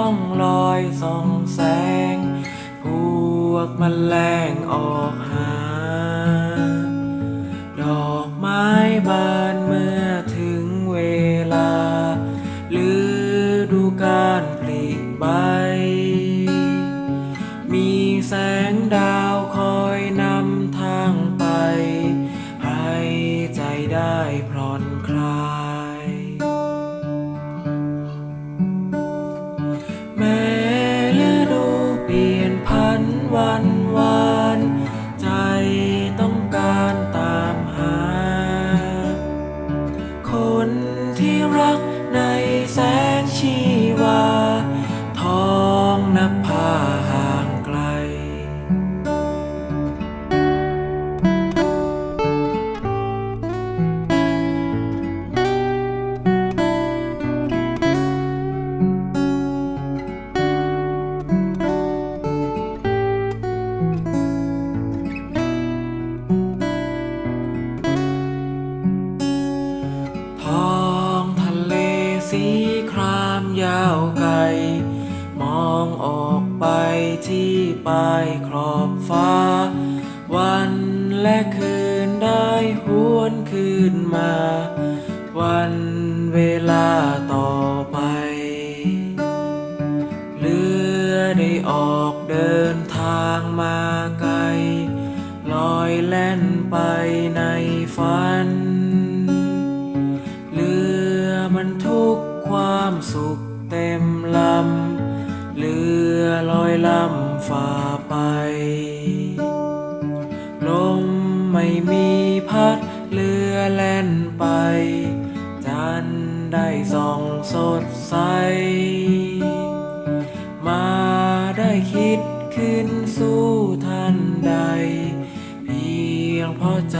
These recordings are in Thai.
องลอยส่องแสง พวกมแมลงออกหา ดอกไม้บานเมื่อถึงเวลาฤดูการผลิใบ มีแสงดาว วันวันวาน สีครามยาวไกล มองออกไปที่ปลายขอบฟ้า วันและคืนได้หวนคืนมา วันเวลาต่อไป เรือได้ออกเดินทางมาไกล ลอยแล่นไปในฝัน ลอยลำฝ่าไป ลมไม่มีพัดเรือแล่นไป จันได้ส่องสดใส มาได้คิดขึ้นสู้ทันใด เพียงเพราะใจ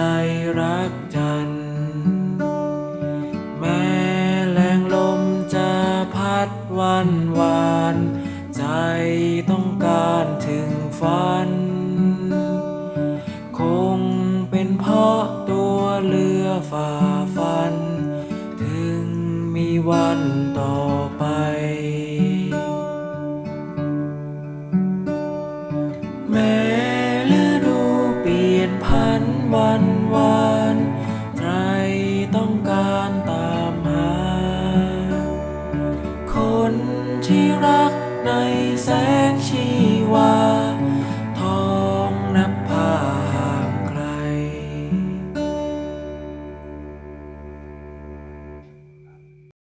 รักจัน แม้แรงลมจะพัดวันวาน ฝัน คงเป็นเพราะตัวเรือฝ่าฟัน ถึงมีวันต่อไป แม้ฤดูเปลี่ยนพันวันวานใจต้องการตามหา คนที่รักในแสงชีวา